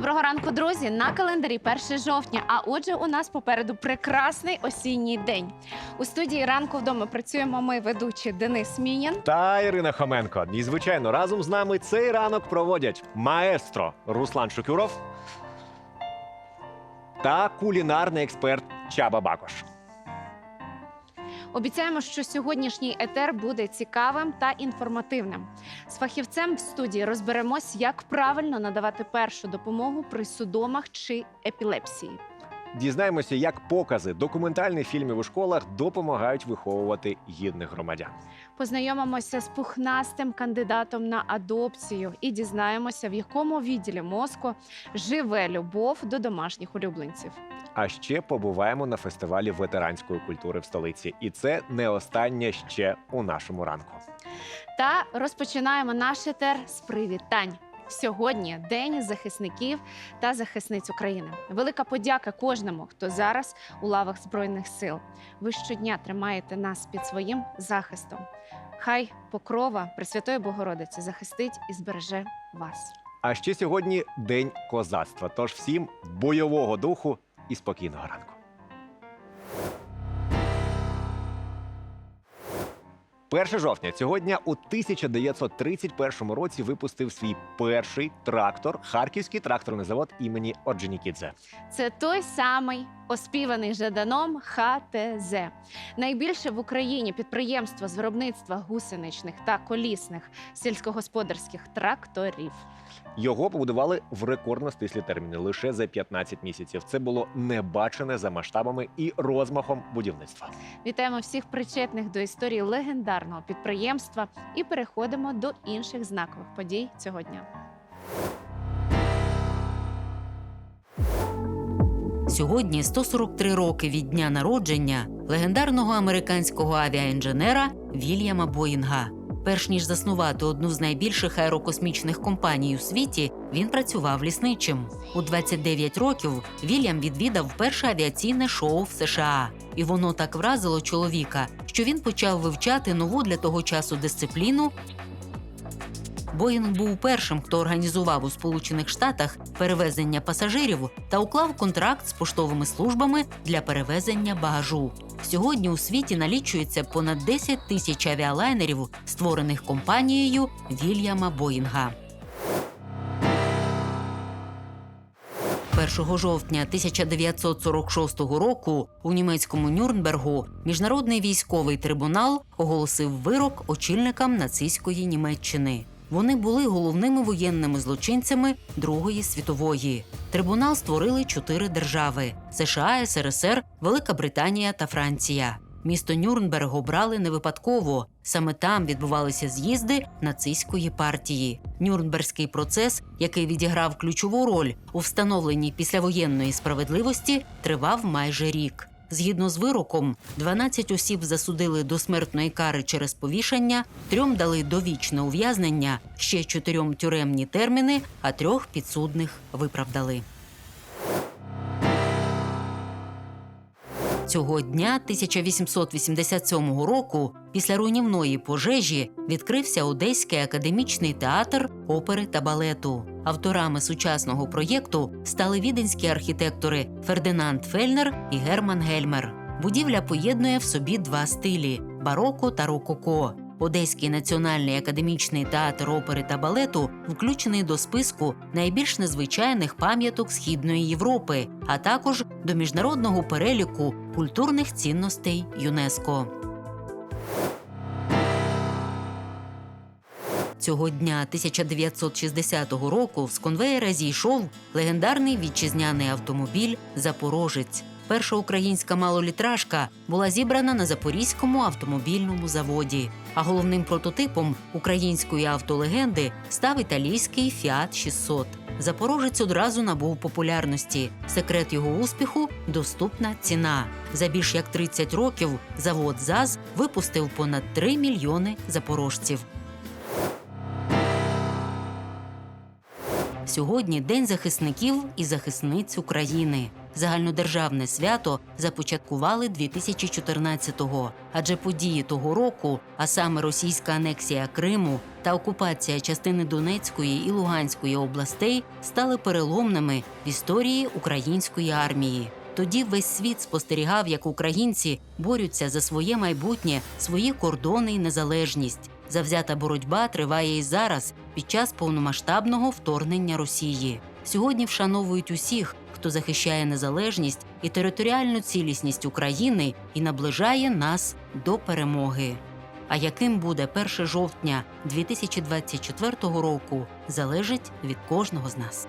Доброго ранку, друзі! На календарі 1 жовтня. А отже, у нас попереду прекрасний осінній день. У студії ранку вдома працюємо ми, ведучі Денис Мінін. Та Ірина Хоменко. І звичайно, разом з нами цей ранок проводять маестро Руслан Шукюров та кулінарний експерт Чаба Бакош. Обіцяємо, що сьогоднішній етер буде цікавим та інформативним. З фахівцем в студії розберемось, як правильно надавати першу допомогу при судомах чи епілепсії. Дізнаємося, як покази документальних фільмів у школах допомагають виховувати гідних громадян. Познайомимося з пухнастим кандидатом на адопцію і дізнаємося, в якому відділі мозку живе любов до домашніх улюбленців. А ще побуваємо на фестивалі ветеранської культури в столиці. І це не останнє ще у нашому ранку. Та розпочинаємо наш етер з привітань. Сьогодні День захисників та захисниць України. Велика подяка кожному, хто зараз у лавах збройних сил. Ви щодня тримаєте нас під своїм захистом. Хай покрова Пресвятої Богородиці захистить і збереже вас. А ще сьогодні день козацтва. Тож всім бойового духу і спокійного ранку. 1 жовтня цього дня у 1931 році випустив свій перший трактор Харківський тракторний завод імені Орджонікідзе. Це той самий оспіваний Жаданом ХТЗ. Найбільше в Україні підприємство з виробництва гусеничних та колісних сільськогосподарських тракторів. Його побудували в рекордно стислі терміни лише за 15 місяців. Це було небачене за масштабами і розмахом будівництва. Вітаємо всіх причетних до історії легендарного підприємства і переходимо до інших знакових подій цього дня. Сьогодні 143 роки від дня народження легендарного американського авіаінженера Вільяма Боїнга. Перш ніж заснувати одну з найбільших аерокосмічних компаній у світі, він працював лісничим. У 29 років Вільям відвідав перше авіаційне шоу в США, і воно так вразило чоловіка, що він почав вивчати нову для того часу дисципліну Боїнг був першим, хто організував у Сполучених Штатах перевезення пасажирів та уклав контракт з поштовими службами для перевезення багажу. Сьогодні у світі налічується понад 10 тисяч авіалайнерів, створених компанією Вільяма Боїнга. 1 жовтня 1946 року у німецькому Нюрнбергу міжнародний військовий трибунал оголосив вирок очільникам нацистської Німеччини. Вони були головними воєнними злочинцями Другої світової. Трибунал створили чотири держави: США, СРСР, Велика Британія та Франція. Місто Нюрнберг обрали не випадково. Саме там відбувалися з'їзди нацистської партії. Нюрнберзький процес, який відіграв ключову роль у встановленні післявоєнної справедливості, тривав майже рік. Згідно з вироком, 12 осіб засудили до смертної кари через повішання, трьом дали довічне ув'язнення, ще чотирьом тюремні терміни, а трьох підсудних виправдали. Цього дня 1887 року, після руйнівної пожежі, відкрився Одеський академічний театр опери та балету. Авторами сучасного проєкту стали віденські архітектори Фердинанд Фельнер і Герман Гельмер. Будівля поєднує в собі два стилі бароко та рококо. Одеський національний академічний театр опери та балету включений до списку найбільш незвичайних пам'яток Східної Європи, а також до міжнародного переліку культурних цінностей ЮНЕСКО. Цього дня 1960 року з конвеєра зійшов легендарний вітчизняний автомобіль Запорожець. Перша українська малолітражка була зібрана на Запорізькому автомобільному заводі. А головним прототипом української автолегенди став італійський Fiat 600. Запорожець одразу набув популярності. Секрет його успіху доступна ціна. За більш як 30 років завод ЗАЗ випустив понад 3 мільйони запорожців. Сьогодні День захисників і захисниць України. Загальнодержавне свято започаткували 2014-го, адже події того року, а саме російська анексія Криму та окупація частини Донецької і Луганської областей, стали переломними в історії української армії. Тоді весь світ спостерігав, як українці борються за своє майбутнє, свої кордони і незалежність. Завзята боротьба триває і зараз під час повномасштабного вторгнення Росії. Сьогодні вшановують усіх, хто захищає незалежність і територіальну цілісність України і наближає нас до перемоги. А яким буде 1 жовтня 2024 року, залежить від кожного з нас.